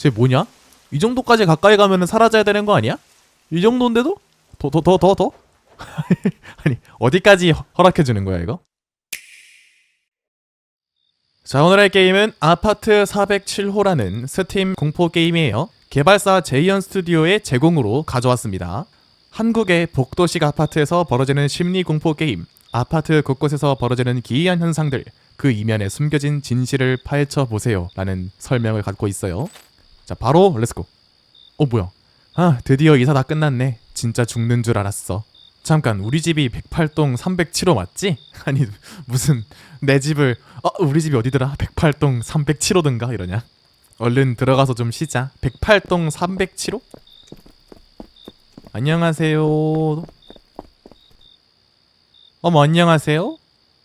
쟤 뭐냐? 이 정도까지 가까이 가면은 사라져야 되는 거 아니야? 이 정도인데도? 더 더 더 더 더? 아니 어디까지 허- 허락해 주는 거야 이거? 자 오늘 할 게임은 아파트 407호라는 스팀 공포 게임이에요. 개발사 제이언 스튜디오의 제공으로 가져왔습니다. 한국의 복도식 아파트에서 벌어지는 심리 공포 게임, 아파트 곳곳에서 벌어지는 기이한 현상들, 그 이면에 숨겨진 진실을 파헤쳐 보세요 라는 설명을 갖고 있어요. 자 바로 렛츠고. 어 뭐야? 아 드디어 이사 다 끝났네. 진짜 죽는 줄 알았어. 잠깐 우리 집이 108동 307호 맞지? 아니 무슨 내 집을 어 우리 집이 어디더라? 108동 307호든가 이러냐? 얼른 들어가서 좀 쉬자. 108동 307호? 안녕하세요. 어머 안녕하세요.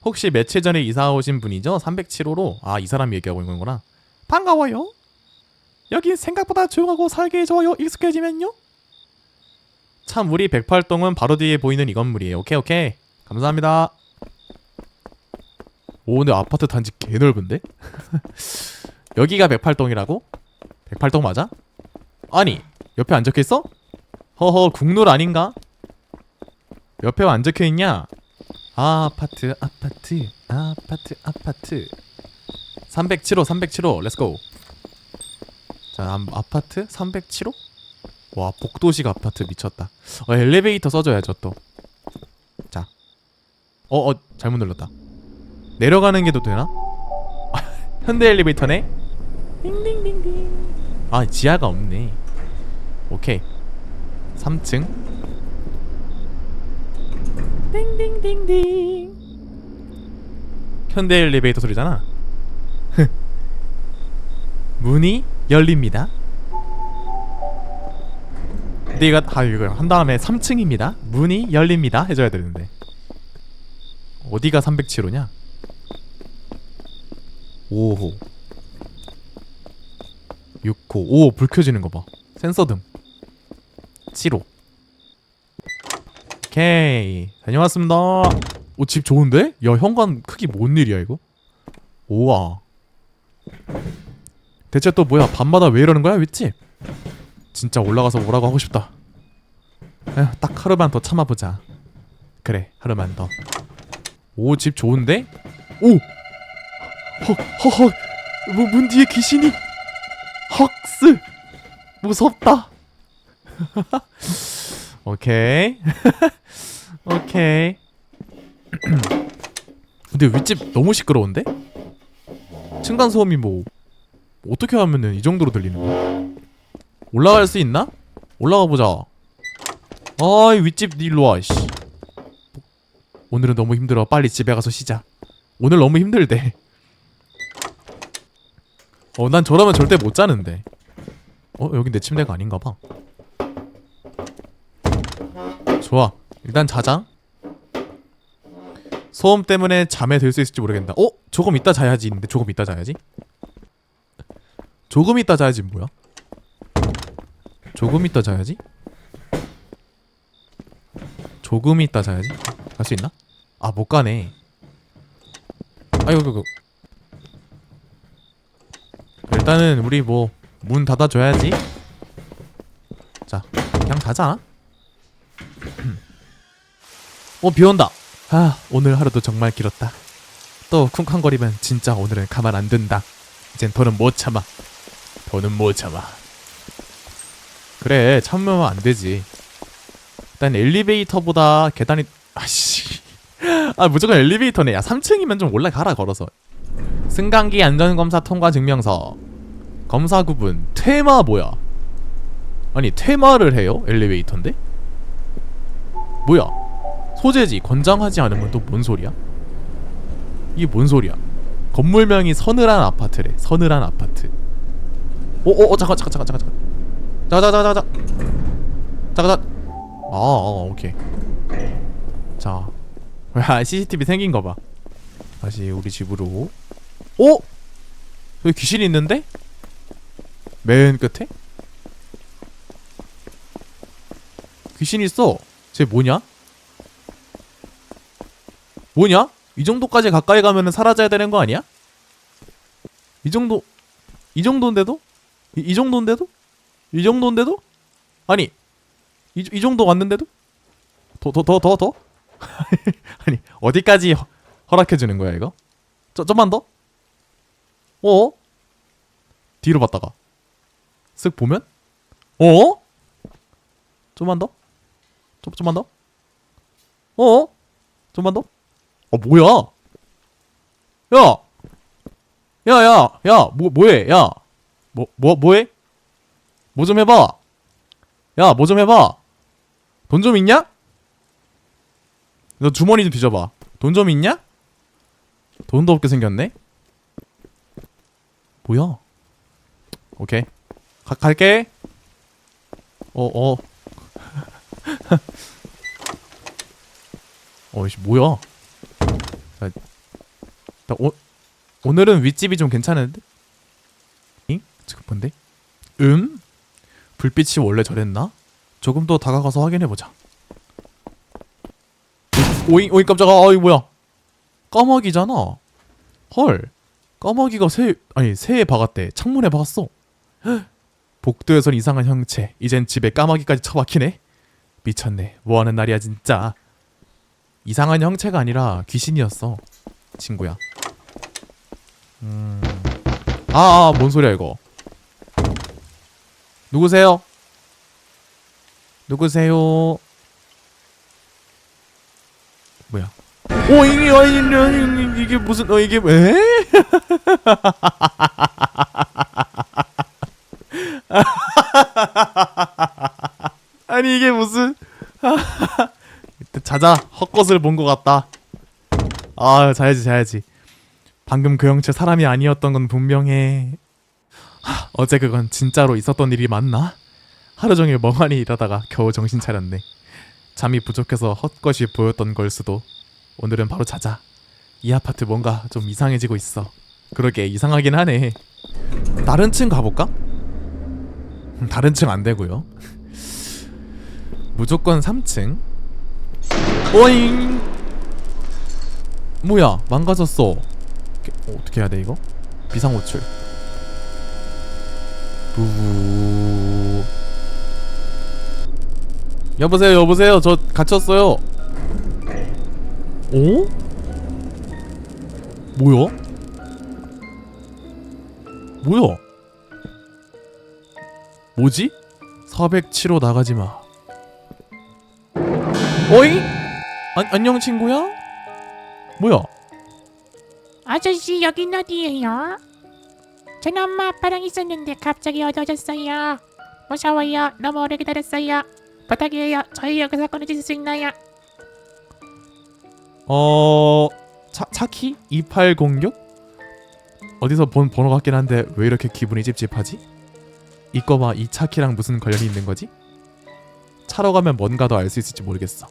혹시 며칠 전에 이사 오신 분이죠? 307호로. 아 이 사람이 얘기하고 있는 거구나. 반가워요. 여기 생각보다 조용하고 살기 좋아요. 익숙해지면요. 참 우리 108동은 바로 뒤에 보이는 이 건물이에요. 오케이 오케이. 감사합니다. 오 근데 아파트 단지 개 넓은데? 여기가 108동이라고? 108동 맞아? 아니 옆에 안 적혀있어? 허허 국룰 아닌가? 옆에 왜 안 적혀있냐? 아파트 아파트 아파트 아파트 307호 307호 렛츠고 자 아, 아파트? 307호? 와 복도식 아파트 미쳤다. 어, 엘리베이터 써줘야죠 또 자. 어 어 잘못 눌렀다. 내려가는 게도 되나? 현대 엘리베이터네? 딩딩딩딩. 아 지하가 없네. 오케이. 3층. 딩딩딩딩. 현대 엘리베이터 소리잖아. 문이 열립니다. 근데 이거 아 이거 한 다음에 3층입니다. 문이 열립니다. 해줘야 되는데. 어디가 307호냐? 5호. 6호. 오 불 켜지는 거 봐. 센서등. 7호. 오케이. 다녀왔습니다. 오 집 좋은데? 야 현관 크기 뭔 일이야 이거? 우와 대체 또 뭐야? 밤마다 왜 이러는 거야? 윗집 진짜 올라가서 뭐라고 하고 싶다. 에휴 딱 하루만 더 참아보자. 그래 하루만 더오 집 좋은데? 오! 허허허 뭐, 문 뒤에 귀신이? 헉스! 무섭다. 오케이. 오케이. 근데 윗집 너무 시끄러운데? 층간 소음이 뭐 어떻게 하면은 이 정도로 들리는 거야? 올라갈 수 있나? 올라가 보자. 아이 윗집 일로 와. 씨. 오늘은 너무 힘들어. 빨리 집에 가서 쉬자. 오늘 너무 힘들대. 어, 난 저러면 절대 못 자는데. 어, 여긴 내 침대가 아닌가 봐. 좋아. 일단 자자. 소음 때문에 잠에 들 수 있을지 모르겠다. 어? 조금 이따 자야지. 있는데 조금 이따 자야지. 조금 이따 자야지 뭐야? 조금 이따 자야지? 조금 이따 자야지? 갈 수 있나? 아 못 가네. 아이고 이거. 일단은 우리 뭐 문 닫아줘야지. 자 그냥 자자. 어 비 온다. 아 오늘 하루도 정말 길었다. 또 쿵쾅거리면 진짜 오늘은 가만 안 둔다. 이젠 더는 못 참아. 더는 못 참아. 그래 참으면 안 되지. 일단 엘리베이터보다 계단이 아씨. 아 무조건 엘리베이터네. 야 3층이면 좀 올라가라 걸어서. 승강기 안전검사 통과 증명서. 검사 구분. 퇴마 뭐야? 아니 퇴마를 해요? 엘리베이터인데? 뭐야? 소재지 권장하지 않으면 또 뭔 소리야? 이게 뭔 소리야? 건물명이 서늘한 아파트래. 서늘한 아파트. 오오 오, 잠깐 잠깐 잠깐 잠깐. 잠깐 잠깐 잠깐 잠깐 잠깐 아, 아 오케이. 자. 아, CCTV 생긴 거 봐. 다시 우리 집으로. 오! 여기 귀신이 있는데? 맨 끝에? 귀신 있어. 쟤 뭐냐? 뭐냐? 이 정도까지 가까이 가면은 사라져야 되는 거 아니야? 이 정도 이 정도인데도 이, 이 정도인데도? 이 정도인데도? 아니 이, 이 정도 왔는데도? 더더 더 더 더? 아니 어디까지 허, 허락해 주는 거야 이거? 저 좀만 더? 어? 뒤로 봤다가 쓱 보면 어? 좀만 더? 좀 좀만 더? 어? 좀만 더? 어 뭐야? 야! 야, 야, 야, 뭐, 뭐해? 야, 뭐, 뭐, 뭐해? 뭐 좀 해봐. 야, 뭐 좀 해봐. 돈 좀 있냐? 너 주머니 좀 뒤져봐. 돈 좀 있냐? 돈도 없게 생겼네? 뭐야? 오케이. 가, 갈게. 어, 어. 어이씨, 뭐야? 나, 나 오, 오늘은 윗집이 좀 괜찮은데? 잉? 지금 뭔데? 음? 불빛이 원래 저랬나? 조금 더 다가가서 확인해보자. 오잉, 오잉, 깜짝아. 어이, 뭐야. 까마귀잖아. 헐. 까마귀가 새, 아니, 새에 박았대. 창문에 박았어. 헉. 복도에선 이상한 형체. 이젠 집에 까마귀까지 처박히네. 미쳤네. 뭐하는 날이야, 진짜. 이상한 형체가 아니라 귀신이었어. 친구야. 음. 아, 아, 뭔 소리야 이거? 누구세요? 누구세요? 뭐야? 오 이게 아니 아니 이게 무슨 어 이게 왜? 아니 이게 무슨 자자 헛것을 본 것 같다. 아 자야지 자야지. 방금 그 형체 사람이 아니었던 건 분명해. 하, 어제 그건 진짜로 있었던 일이 맞나? 하루 종일 멍하니 일하다가 겨우 정신 차렸네. 잠이 부족해서 헛것이 보였던 걸 수도. 오늘은 바로 자자. 이 아파트 뭔가 좀 이상해지고 있어. 그러게 이상하긴 하네. 다른 층 가볼까? 음, 다른 층 안 되고요. 무조건 3층. 오잉. 뭐야 망가졌어. 어떻게, 어, 어떻게 해야 돼 이거? 비상 호출. 부부. 여보세요 여보세요 저 갇혔어요. 오? 뭐야? 뭐야? 뭐지? 407호 나가지 마. 어이? 안, 안녕 친구야? 뭐야? 아저씨 여긴 어디예요? 전 엄마 아빠랑 있었는데 갑자기 어두워졌어요. 무서워요. 너무 오래 기다렸어요. 부탁이에요. 저희 여기서 꺼내주실 수 있나요? 어... 차, 차키? 2806? 어디서 본 번호 같긴 한데 왜 이렇게 기분이 찝찝하지? 이거 봐, 이 차키랑 무슨 관련이 있는 거지? 차로 가면 뭔가 더 알 수 있을지 모르겠어.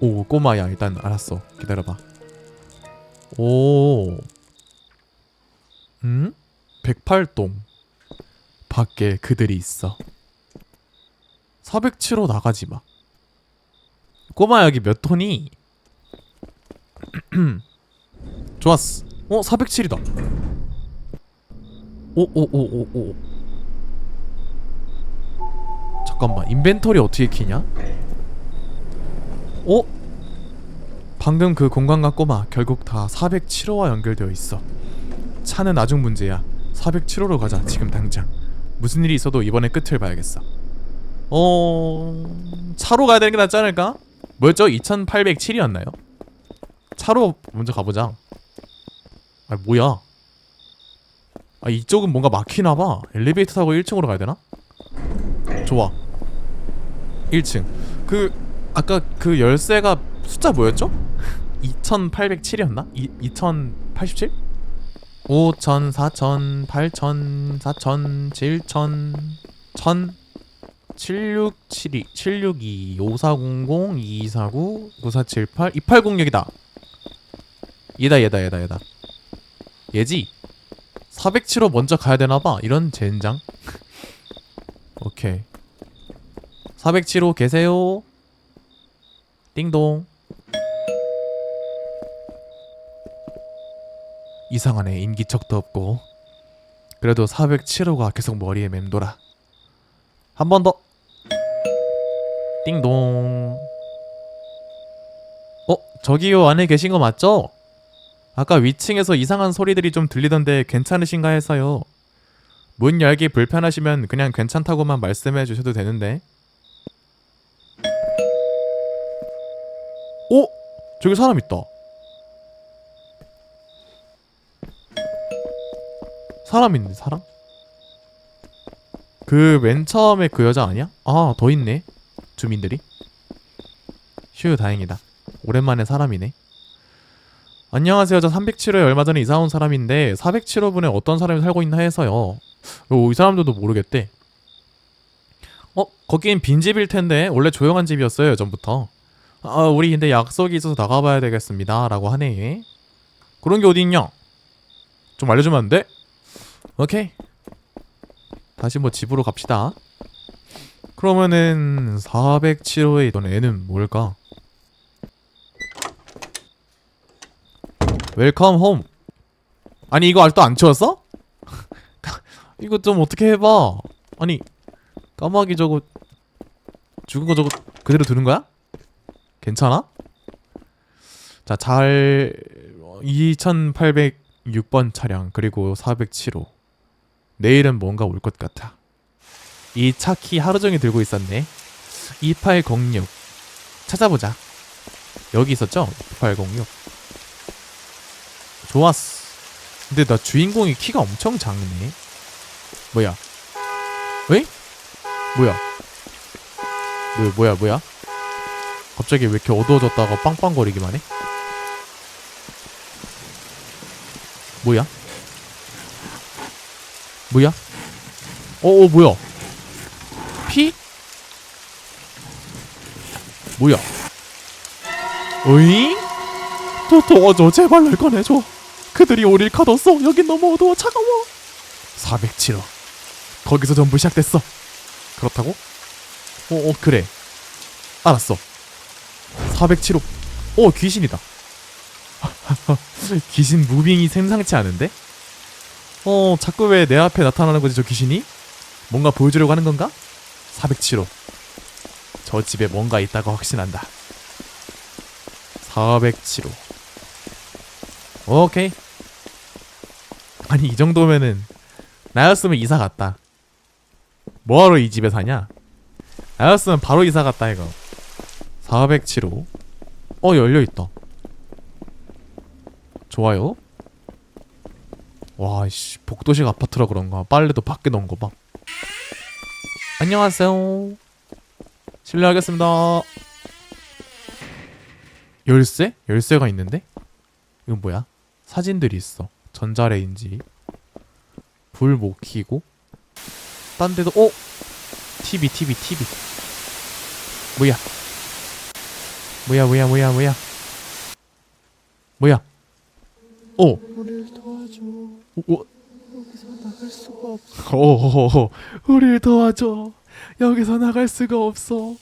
오, 꼬마야, 일단 알았어. 기다려봐. 오. 음? 108동. 밖에 그들이 있어. 407호 나가지 마. 꼬마 여기 몇 톤이? 좋았어. 어, 407이다. 오, 오, 오, 오, 오. 잠깐만, 인벤토리 어떻게 키냐? 어? 방금 그 공간과 꼬마 결국 다 407호와 연결되어 있어. 차는 나중 문제야. 407호로 가자, 지금 당장. 무슨 일이 있어도 이번에 끝을 봐야겠어. 어... 차로 가야 되는 게 낫지 않을까? 뭐였죠? 2807이었나요? 차로 먼저 가보자. 아 뭐야? 아 이쪽은 뭔가 막히나 봐. 엘리베이터 타고 1층으로 가야 되나? 좋아. 1층. 그 아까 그 열쇠가 숫자 뭐였죠? 2807이었나? 2087? 5000, 4000, 8000, 4000, 7000, 1000 7672, 762, 5400, 2249, 9478, 2806이다. 얘다 얘다 얘다 얘다. 얘지. 407호 먼저 가야 되나 봐. 이런 젠장. 오케이. 407호 계세요? 띵동. 이상하네. 인기척도 없고. 그래도 407호가 계속 머리에 맴돌아. 한 번 더. 띵동. 어, 저기요 안에 계신 거 맞죠? 아까 위층에서 이상한 소리들이 좀 들리던데 괜찮으신가 해서요. 문 열기 불편하시면 그냥 괜찮다고만 말씀해 주셔도 되는데. 오! 저기 사람 있다. 사람 있네, 사람? 그 맨 처음에 그 여자 아니야? 아, 더 있네. 주민들이. 휴, 다행이다. 오랜만에 사람이네. 안녕하세요. 저 307호에 얼마 전에 이사 온 사람인데 407호분에 어떤 사람이 살고 있나 해서요. 오, 이 사람들도 모르겠대. 어, 거긴 빈집일 텐데 원래 조용한 집이었어요, 전부터. 아, 우리 근데 약속이 있어서 나가봐야 되겠습니다. 라고 하네. 그런 게 어디 있냐? 좀 알려주면 안 돼? 오케이. 다시 뭐 집으로 갑시다. 그러면은 407호에 있던 애는 뭘까? 웰컴 홈. 아니 이거 아직도 안 치웠어? 이거 좀 어떻게 해봐. 아니 까마귀 저거 죽은 거 저거 그대로 두는 거야? 괜찮아? 자, 잘 2806번 차량 그리고 407호. 내일은 뭔가 올 것 같아. 이 차 키 하루 종일 들고 있었네. 2806. 찾아보자. 여기 있었죠? 2806. 좋았어. 근데 나 주인공이 키가 엄청 작네. 뭐야? 왜? 뭐야? 뭐야, 뭐야, 뭐야? 갑자기 왜 이렇게 어두워졌다가 빵빵거리기만 해? 뭐야? 뭐야? 어, 어 뭐야? 피? 뭐야? 어잉? 더 도와줘 제발 날 꺼내줘 그들이 우릴 가뒀어 여긴 너무 어두워 차가워 407호 거기서 전부 시작됐어 그렇다고? 어, 어 그래 알았어 407호 오 귀신이다 귀신 무빙이 생상치 않은데? 어 자꾸 왜 내 앞에 나타나는 거지 저 귀신이? 뭔가 보여주려고 하는 건가? 407호. 저 집에 뭔가 있다고 확신한다. 407호. 오케이. 아니 이 정도면은 나였으면 이사 갔다. 뭐하러 이 집에 사냐? 나였으면 바로 이사 갔다 이거. 407호. 어 열려있다. 좋아요 와이씨 복도식 아파트라 그런가? 빨래도 밖에 넣은 거 봐. 안녕하세요. 실례하겠습니다. 열쇠? 열쇠가 있는데? 이건 뭐야? 사진들이 있어. 전자레인지. 불 못 켜고. 딴 데도 어? TV TV TV 뭐야? 뭐야 뭐야 뭐야 뭐야? 뭐야? 어? 우리를 도와줘. 오, 여기서 나갈 수가 없어. 오, 우리를 도와줘. 여기서 나갈 수가 없어.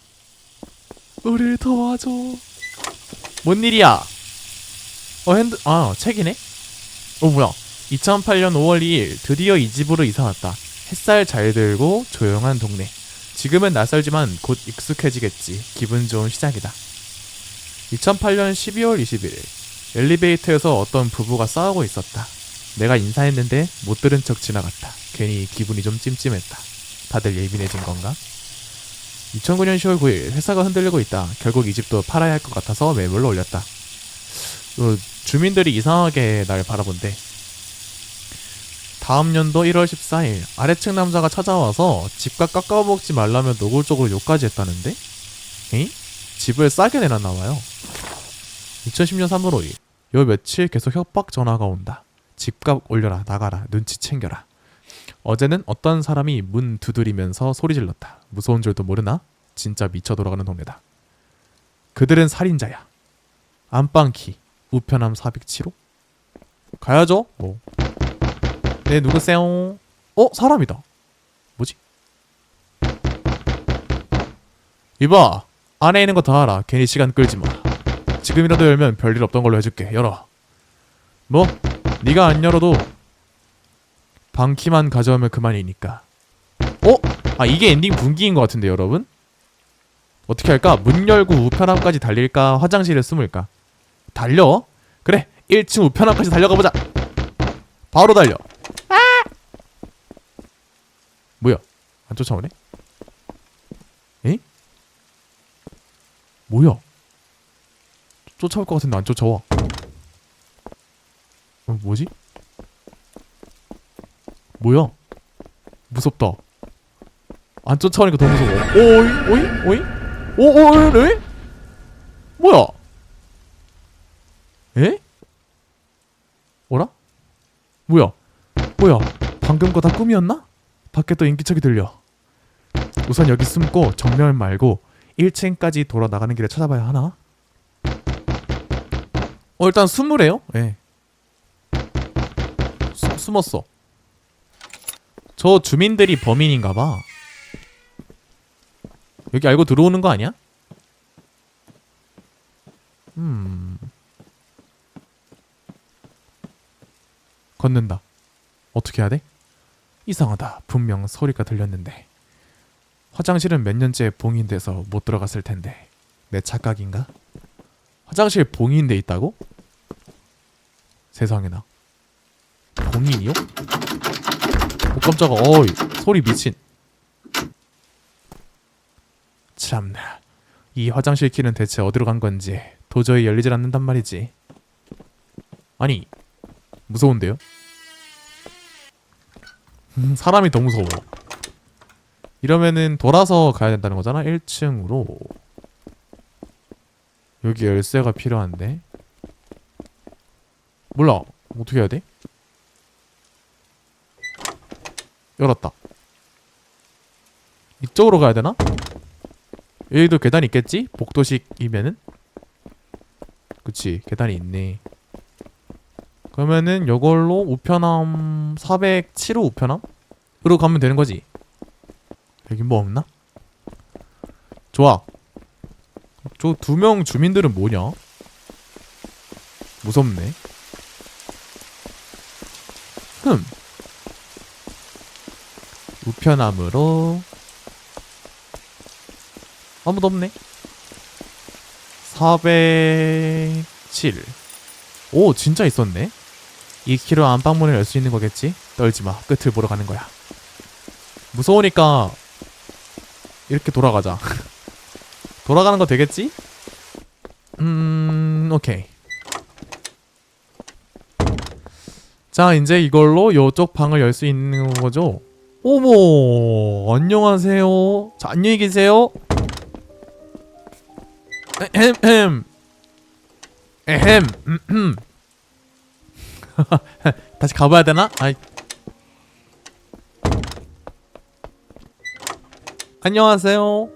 우리를 도와줘. 뭔 일이야? 어 핸드 아 책이네. 어 뭐야? 2008년 5월 2일 드디어 이 집으로 이사 왔다. 햇살 잘 들고 조용한 동네. 지금은 낯설지만 곧 익숙해지겠지. 기분 좋은 시작이다. 2008년 12월 21일 엘리베이터에서 어떤 부부가 싸우고 있었다. 내가 인사했는데 못 들은 척 지나갔다. 괜히 기분이 좀 찜찜했다. 다들 예민해진 건가? 2009년 10월 9일 회사가 흔들리고 있다. 결국 이 집도 팔아야 할 것 같아서 매물로 올렸다. 어, 주민들이 이상하게 날 바라본대. 다음 연도 1월 14일 아래층 남자가 찾아와서 집값 깎아먹지 말라며 노골적으로 욕까지 했다는데? 에이? 집을 싸게 내놨나 봐요. 2010년 3월 5일 요 며칠 계속 협박 전화가 온다. 집값 올려라 나가라 눈치 챙겨라. 어제는 어떤 사람이 문 두드리면서 소리 질렀다. 무서운 줄도 모르나? 진짜 미쳐 돌아가는 동네다. 그들은 살인자야. 안방키 우편함 407호. 가야죠. 뭐. 네 누구세요? 어 사람이다. 뭐지? 이봐 안에 있는 거 다 알아. 괜히 시간 끌지 마. 지금이라도 열면 별일 없던 걸로 해줄게. 열어. 뭐? 네가 안 열어도 방키만 가져오면 그만이니까. 어? 아 이게 엔딩 분기인 것 같은데 여러분? 어떻게 할까? 문 열고 우편함까지 달릴까? 화장실에 숨을까? 달려? 그래 1층 우편함까지 달려가 보자. 바로 달려. 뭐야? 안 쫓아오네? 에? 뭐야? 쫓아올 것 같은데 안 쫓아와. 어, 뭐지? 뭐야? 무섭다. 안 쫓아오니까 더 무서워. 오이 오이 오이 오 오이 에? 뭐야? 에? 뭐라? 뭐야? 뭐야? 방금 거 다 꿈이었나? 밖에 또 인기척이 들려. 우선 여기 숨고 정면 말고 1층까지 돌아 나가는 길을 찾아봐야 하나? 어 일단 숨으래요. 예. 수, 숨었어. 저 주민들이 범인인가 봐. 여기 알고 들어오는 거 아니야? 음. 걷는다. 어떻게 해야 돼? 이상하다. 분명 소리가 들렸는데. 화장실은 몇 년째 봉인돼서 못 들어갔을 텐데. 내 착각인가? 화장실 봉인돼 있다고? 세상에나. 봉인이요? 오 깜짝아. 어이. 소리 미친. 참나. 이 화장실 키는 대체 어디로 간 건지 도저히 열리질 않는단 말이지. 아니, 무서운데요? 음, 사람이 더 무서워. 이러면은 돌아서 가야 된다는 거잖아. 1층으로. 여기 열쇠가 필요한데. 몰라. 어떻게 해야 돼? 열었다. 이쪽으로 가야 되나? 여기도 계단 있겠지? 복도식이면은? 그치 계단이 있네 그러면은 요걸로 우편함 407호 우편함으로 가면 되는 거지 여기 뭐 없나? 좋아 저 두 명 주민들은 뭐냐? 무섭네 우편함으로 아무도 없네. 407. 오, 진짜 있었네. 2km 안방문을 열 수 있는 거겠지? 떨지 마. 끝을 보러 가는 거야. 무서우니까 이렇게 돌아가자. 돌아가는 거 되겠지? 음, 오케이. 자, 이제 이걸로 요쪽 방을 열 수 있는 거죠? 어머, 안녕하세요. 자, 안녕히 계세요. 에헴 에헴 음흠. 다시 가봐야 되나? 아이. 안녕하세요.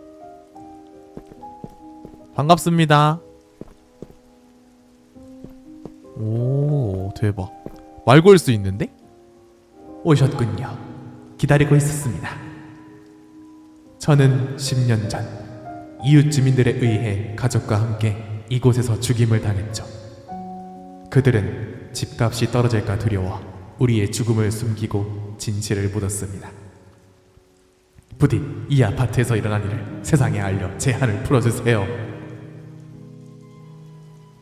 반갑습니다. 오 대박. 말 걸 수 있는데? 오셨군요. 기다리고 있었습니다. 저는 10년 전 이웃 주민들에 의해 가족과 함께 이곳에서 죽임을 당했죠. 그들은 집값이 떨어질까 두려워 우리의 죽음을 숨기고 진실을 묻었습니다. 부디 이 아파트에서 일어난 일을 세상에 알려 제한을 풀어주세요.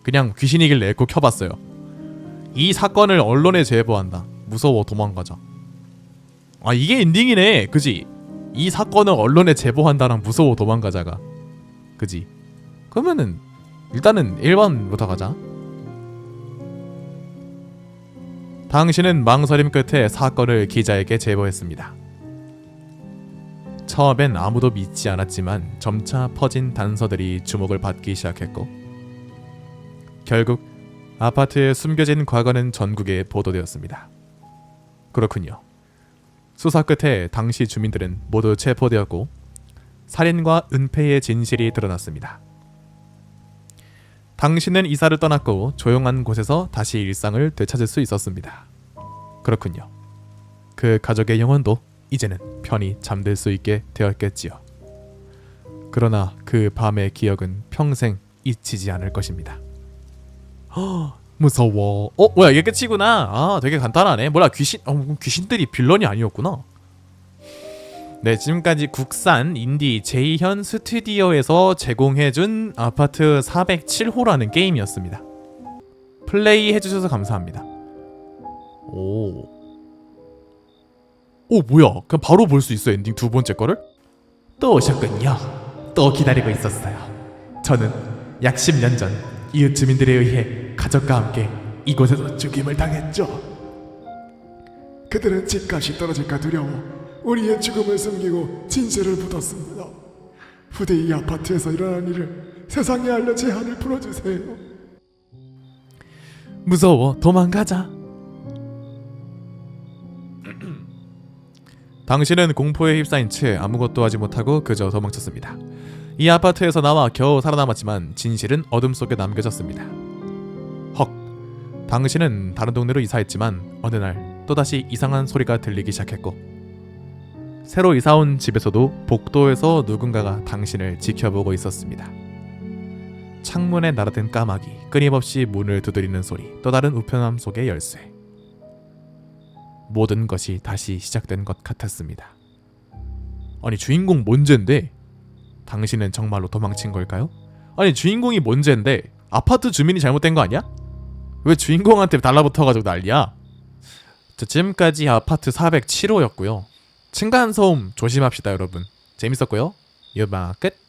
그냥 귀신이길래 꼭 켜봤어요. 이 사건을 언론에 제보한다. 무서워 도망가자. 아 이게 엔딩이네. 그지? 이 사건을 언론에 제보한다랑 무서워 도망가자가. 그지? 그러면은 일단은 1번부터 가자. 당신은 망설임 끝에 사건을 기자에게 제보했습니다. 처음엔 아무도 믿지 않았지만 점차 퍼진 단서들이 주목을 받기 시작했고 결국 아파트에 숨겨진 과거는 전국에 보도되었습니다. 그렇군요. 수사 끝에 당시 주민들은 모두 체포되었고 살인과 은폐의 진실이 드러났습니다. 당신은 이사를 떠났고 조용한 곳에서 다시 일상을 되찾을 수 있었습니다. 그렇군요. 그 가족의 영혼도 이제는 편히 잠들 수 있게 되었겠지요. 그러나 그 밤의 기억은 평생 잊히지 않을 것입니다. 허, 무서워. 어 뭐야 이게 끝이구나. 아 되게 간단하네. 뭐야 귀신 어, 귀신들이 빌런이 아니었구나. 네 지금까지 국산 인디 제이현 스튜디오에서 제공해준 아파트 407호라는 게임이었습니다. 플레이 해주셔서 감사합니다. 오. 오 뭐야? 그냥 바로 볼 수 있어 엔딩 두 번째 거를? 또 오셨군요. 또 기다리고 있었어요. 저는 약 10년 전 이웃 주민들에 의해 가족과 함께 이곳에서 죽임을 당했죠. 그들은 집값이 떨어질까 두려워 우리의 죽음을 숨기고 진실을 묻었습니다. 부디 이 아파트에서 일어난 일을 세상에 알려 제 한을 풀어주세요. 무서워 도망가자. 당신은 공포에 휩싸인 채 아무것도 하지 못하고 그저 도망쳤습니다. 이 아파트에서 나와 겨우 살아남았지만 진실은 어둠 속에 남겨졌습니다. 헉. 당신은 다른 동네로 이사했지만 어느 날 또다시 이상한 소리가 들리기 시작했고 새로 이사온 집에서도 복도에서 누군가가 당신을 지켜보고 있었습니다. 창문에 날아든 까마귀, 끊임없이 문을 두드리는 소리, 또 다른 우편함 속의 열쇠. 모든 것이 다시 시작된 것 같았습니다. 아니 주인공 뭔죄인데 당신은 정말로 도망친 걸까요? 아니 주인공이 뭔죄인데 아파트 주민이 잘못된 거 아니야? 왜 주인공한테 달라붙어가지고 난리야? 자, 지금까지 아파트 407호였고요. 층간소음 조심합시다 여러분. 재밌었고요. 유마 끝.